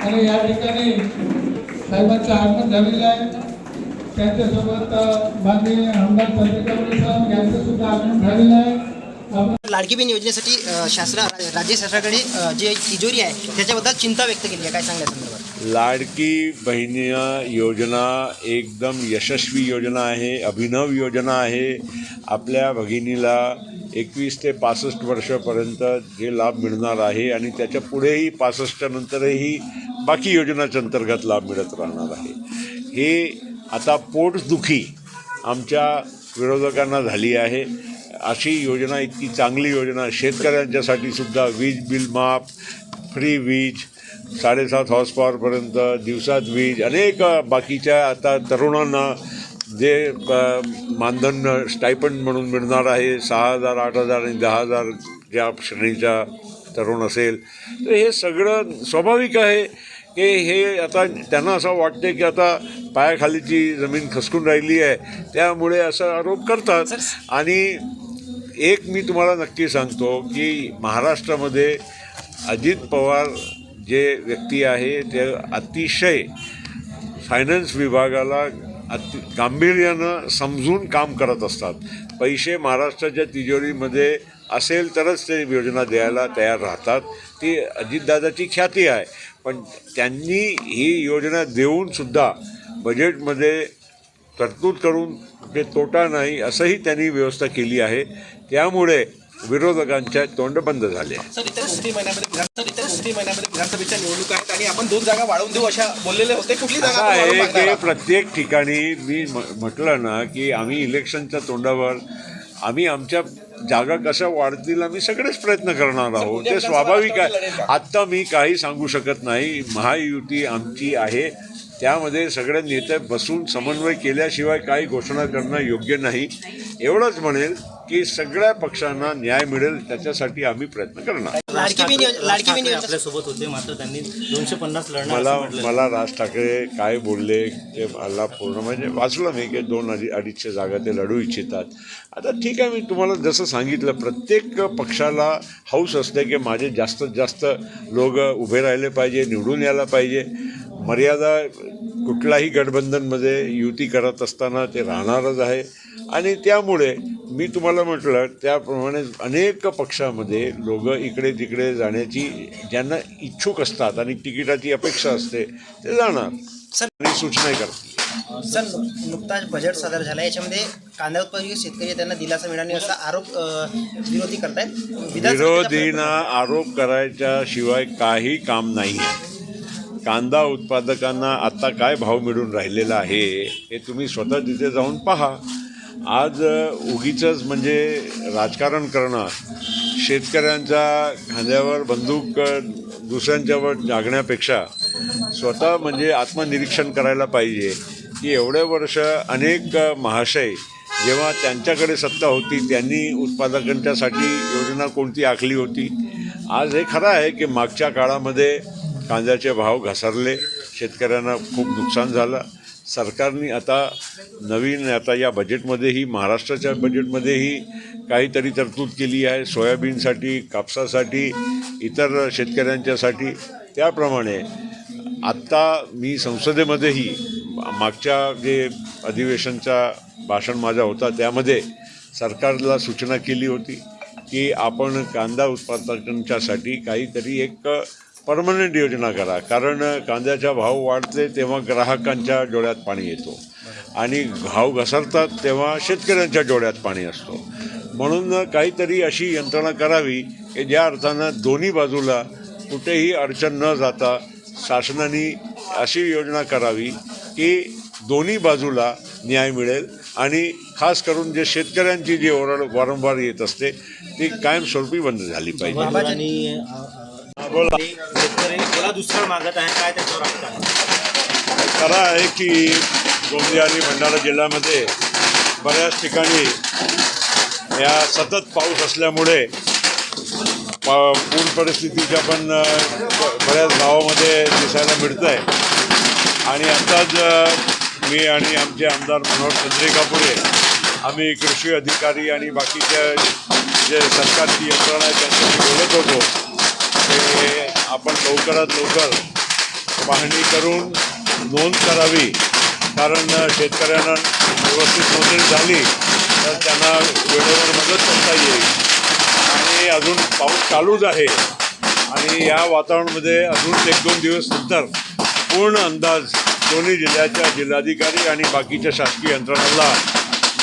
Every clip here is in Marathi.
आणि या ठिकाणी साहेबांचं आगमन झालेलं आहे. त्यांच्यासोबत माननीय आमदार चंद्रकांत साहेब यांचं सुद्धा आगमन झालेलं आहे. लाडकी बहीण योजनेसाठी शास्त्र राज्य शासनाकडे जी तिजोरी आहे त्याच्याबद्दल चिंता व्यक्त केली आहे. काय सांगल्या संदर्भात लाडकी बहिणी योजना एकदम यशस्वी योजना आहे अभिनव योजना आहे. आपल्या भगिनीला एकवीस ते पासष्ट वर्षापर्यंत जे लाभ मिळणार आहे आणि त्याच्या पुढेही पासष्ट नंतरही बाकी योजनाच्या अंतर्गत लाभ मिळत राहणार आहे. हे आता पोटदुखी आमच्या विरोधकांना झाली आहे. अशी योजना इतकी चांगली योजना शेतकऱ्यांच्यासाठी सुद्धा वीज बिल माफ फ्री वीज साडेसात हॉर्स पॉवरपर्यंत दिवसात वीज अनेक बाकीच्या आता तरुणांना जे मानधन स्टायपंड म्हणून मिळणार आहे सहा हजार आठ हजार आणि दहा हजार ज्या श्रेणीच्या तरुण असेल तर हे सगळं स्वाभाविक आहे की हे आता त्यांना असं वाटते की आता पायाखालीची जमीन खसकून राहिली आहे. त्यामुळे असं आरोप करतात. आणि एक मी तुम्हाला नक्की सांगतो की महाराष्ट्रामध्ये अजित पवार जे व्यक्ती आहे ते अतिशय फायनान्स विभागाला अति गांभीर्यानं समजून काम करत असतात. पैसे महाराष्ट्राच्या तिजोरीमध्ये असेल तरच ते योजना द्यायला तयार राहतात. ती अजितदादाची ख्याती आहे. पण त्यांनी ही योजना देऊनसुद्धा बजेटमध्ये तरतूद करून ते तोटा नाही असंही त्यांनी व्यवस्था केली आहे. त्यामुळे विरोधकांच्या तोंड बंद झाले. सर इथे दोन तीन महिन्यामध्ये विधान सर इथे दोन तीन महिन्यामध्ये विधानसभेच्या निवडणुका आहेत आणि आपण दोन जागा वाढवून देऊ अशा बोललेले होते? कुठली जागा आहे की? प्रत्येक ठिकाणी मी म- म्हटलं ना की आम्ही इलेक्शनच्या तोंडावर आम्ही आमच्या जागा कशा वाढतील आम्ही सगळेच प्रयत्न करणार आहोत. ते स्वाभाविक आहे. आत्ता मी काही सांगू शकत नाही. महायुती आमची आहे. त्यामध्ये सगळ्या नेते बसून समन्वय केल्याशिवाय काही घोषणा करणं योग्य नाही. एवढंच म्हणेल की सगळ्या पक्षांना न्याय मिळेल त्याच्यासाठी आम्ही प्रयत्न करणार. आपल्यासोबत होते मात्र त्यांनी दोनशे पन्नास लढणार मला. मला राज ठाकरे काय बोलले ते मला पूर्ण म्हणजे वाचलं मी की दोन अडी अडीचशे जागा ते लढू इच्छितात. आता ठीक आहे मी तुम्हाला जसं सांगितलं प्रत्येक पक्षाला हौस असते की माझे जास्तीत जास्त लोक उभे राहिले पाहिजे निवडून यायला पाहिजे. मर्यादा कुठलाही गठबंधनमध्ये युती करत असताना ते राहणारच आहे. आणि त्यामुळे मी तुम्हाला म्हटलं त्याप्रमाणे अनेक पक्षामध्ये लोक इकडे तिकडे जाण्याची ज्यांना इच्छुक असतात आणि तिकिटाची अपेक्षा असते ते जाणार. सर आणि सूचना करतील सर नुकताच बजेट सादर झाला याच्यामध्ये कांदा उत्पादक शेतकरी त्यांना दिलासा नाही असा आरोप विरोधी करतायत. विरोधींना आरोप करायच्या शिवाय काही काम नाही आहे कांदा उत्पादकांना आता काय भाव मिळून राहिलेला आहे हे तुम्ही स्वतः तिथे जाऊन पहा. आज उगीच म्हणजे राजकारण करणं शेतकऱ्यांच्या खांद्यावर बंदूक दुसऱ्यांच्यावर जागण्यापेक्षा स्वतः म्हणजे आत्मनिरीक्षण करायला पाहिजे. की एवढे वर्ष अनेक महाशय जेव्हा त्यांच्याकडे सत्ता होती त्यांनी उत्पादकांच्यासाठी योजना कोणती आखली होती? आज हे खरं आहे की मागच्या काळामध्ये कांद्याचे भाव घसरले शेतकऱ्यांना खूप नुकसान झालं. सरकारने आता नवीन आता या बजेटमध्येही महाराष्ट्राच्या बजेटमध्येही काहीतरी तरतूद केली आहे. सोयाबीनसाठी कापसासाठी इतर शेतकऱ्यांच्यासाठी. त्याप्रमाणे आत्ता मी संसदेमध्येही मागच्या जे अधिवेशनचा भाषण माझा होता त्यामध्ये सरकारला सूचना केली होती की आपण कांदा उत्पादकांच्यासाठी काहीतरी एक परमनंट योजना करा. कारण कांद्याचा भाव वाढते तेव्हा ग्राहकांच्या डोळ्यात पाणी येतो. आणि भाव घसरतात तेव्हा शेतकऱ्यांच्या डोळ्यात पाणी असतो. म्हणून काहीतरी अशी यंत्रणा करावी की ज्या अर्थानं दोन्ही बाजूला कुठेही अडचण न जाता शासनाने अशी योजना करावी की दोन्ही बाजूला न्याय मिळेल. आणि खास करून जे शेतकऱ्यांची जी ओरड वारंवार येत असते ती कायमस्वरूपी बंद झाली पाहिजे. आणि बोला. शेतकरी जिल्हा दुष्काळ मागत आहे काय त्याच्यावर आपण काय म्हणता? खरं आहे की गोंदिया आणि भंडारा जिल्ह्यामध्ये बऱ्याच ठिकाणी या सतत पाऊस असल्यामुळे पूर परिस्थितीच्या पण बऱ्याच गावामध्ये दिसायला मिळतं आहे आणि आत्ताच अ, मी आणि आमचे आमदार मनोहर चंद्रिकापुरे आम्ही कृषी अधिकारी आणि बाकीच्या जे सरकारची यंत्रणा आहे त्यांच्याशी बोलत होतो. ते आपण लवकरात लवकर पाहणी करून नोंद करावी. कारण शेतकऱ्यांना व्यवस्थित नोंदणी झाली तर त्यांना वेळेवर मदत करता येईल. आणि अजून पाऊस चालूच आहे. आणि या वातावरणामध्ये अजून एक दोन दिवस नंतर पूर्ण अंदाज दोन्ही जिल्ह्याच्या जिल्हाधिकारी आणि बाकीच्या शासकीय यंत्रणाला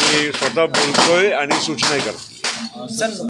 मी स्वतः बोलतोय आणि सूचनाही करतो सर